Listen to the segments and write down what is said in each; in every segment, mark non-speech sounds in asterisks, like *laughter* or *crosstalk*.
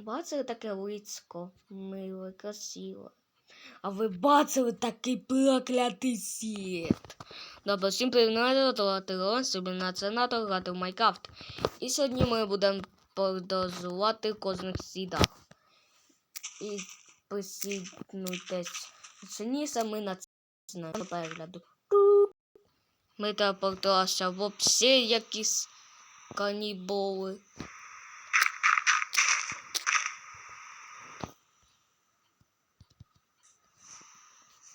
бачили таке лицько? Миле, красиве. А ви бачили такий проклятий світ? Добре, всім привіт, то Тирон, сенатор грати в Майнкрафт. І сьогодні ми будемо продовжувати кожних сідах. І присіднуйтесь. Синіше ми на це перегляду. Ми телепортувалися в якісь каніболи.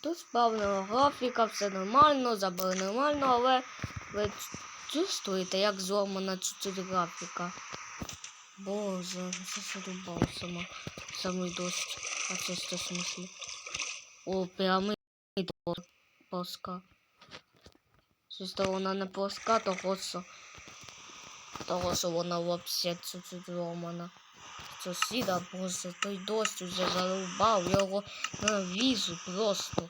Тут справного графіка, все нормально, забор нормально, але ви чувствуєте, як зломана чуть-чуть графіка. Боже, це задубав сама. Самий дощ. А це що смислі? О, прямий. Плоска. Чисто вона не плоска, того що. Того, що вона взагалі чуть-чуть зломана. Сусіда, боже, той дощ уже зарубав, його навізу просто.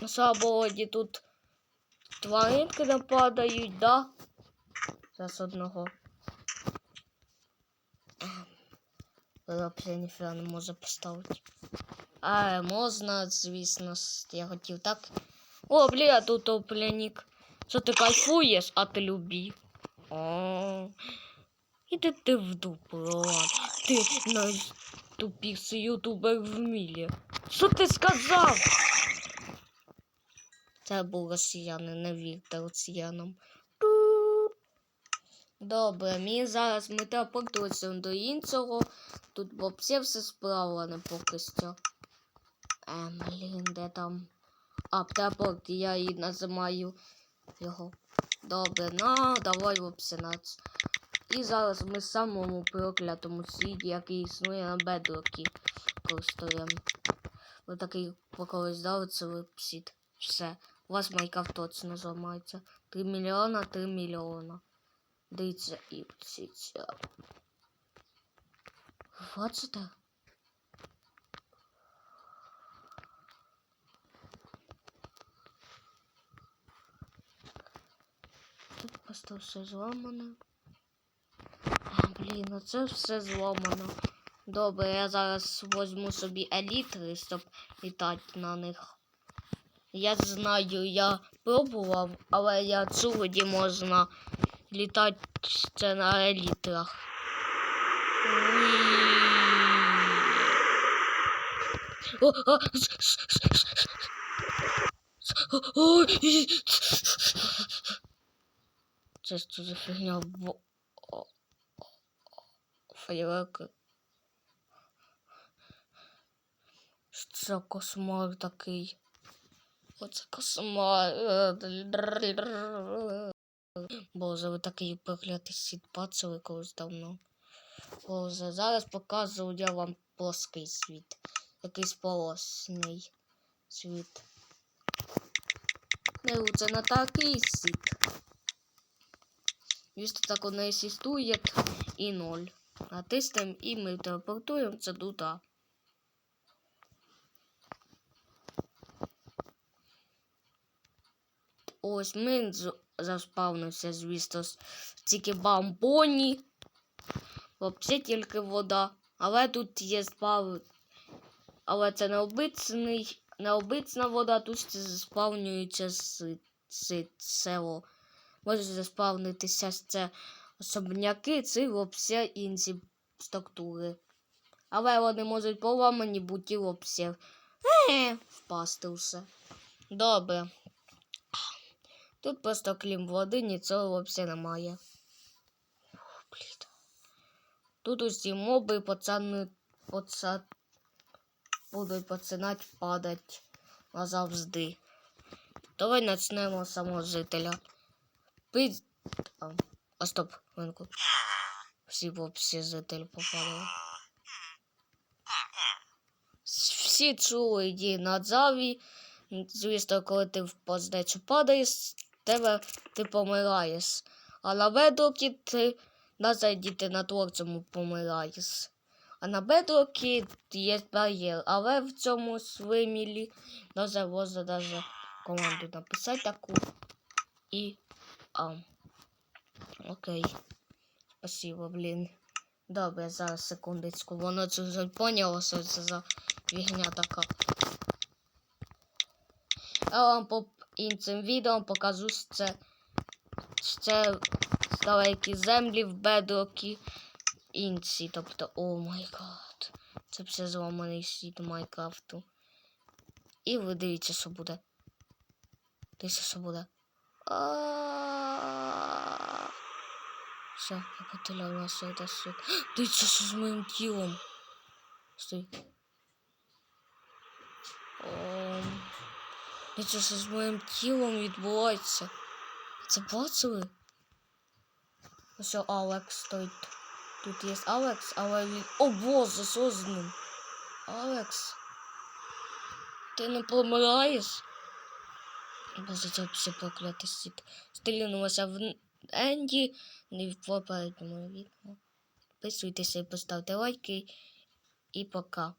На свободі тут тваринки нападають, да? Зараз одного. Взагалі ніфіга не може поставити. А, можна, звісно, с- я хотів так. О, бля, тут топляник. Що ти кайфуєш, а ти любі. О, іди ти в дупу, ладно. Ти найтупіший ютубер в мірі. Що ти сказав? Це був росіянин, не вірте росіянам. Добре, мені зараз ми телепортуємося до іншого. Тут взагалі все справлене поки що. Ем, блін, де там? А, телепорт, я і називаю його. Добре, на, давай ц- І зараз ми в самому проклятому світі, який існує на бедрокі, користуємо. Ви такий по колись дали це вебсіт. Все. У вас Майнкрафт точно зламається. 3 мільйона, 3 мільйона. Дивіться і вчиться. Бачите? Тут просто все зламане. Блін, ну це все зламано. Добре, я зараз возьму собі елітри, щоб літати на них. Я знаю, я пробував, але я де можна літати ще на елітрах. Це що за фігня? Фейерверки. Що це кошмар такий? Оце кошмар. Боже, ви такий проклятий світ бачили колись давно. Боже, зараз показую я вам плоский світ. Якийсь полосний світ. Не, це не такий світ. Если так он existует и ноль. Натиснем і ми телепортуємося туди. Ось ми з- заспавнився, звісно, тільки бамбоні. Взагалі тільки вода. Але тут є спав. Але це не обичний, не обична вода, тут заспавнюється с- с- село. Може заспавнитися це особняки, взагалі інші структури. Але вони можуть поламані бути взагалі. Е, впасти все. Добре. Тут просто крім води нічого взагалі немає. Тут усі моби пацани поца... будуть починати падати назавжди. Давай почнемо з самого жителя. Пить. А, стоп, хвилинку. Всі всі жителі попали. Всі чули йди на заві. Звісно, коли ти в поздечу падаєш, тебе ти помираєш. А на бедрокі ти на зайдіти на творцьому помираєш. А на бедрокі є бар'єр, але в цьому свимілі даже можна даже команду написати таку і а. Окей. Спасибо, блін. Добре, зараз секундочку. Воно це вже поняло, що це за фігня така. Я вам по іншим відео покажу, що це, що це далекі землі в бедрокі інші. Тобто, о май гад. Це все зламаний світ Майнкрафту. І ви дивіться, що буде. Дивіться, що буде. А-а-а. Все, я потерял наш *gasps* это свет. Дивіться, що з моїм тілом. Стой. Дивіться, що з моїм тілом відбувається. Це бачили? Ось Алекс стоїть. Тут є Алекс, але він... О, боже, що? Алекс. Ти не помираєш? Боже, це все проклятий світ. Стрілянувся в Енді, не в попередньому відео. Підписуйтеся поставте лайки. І пока.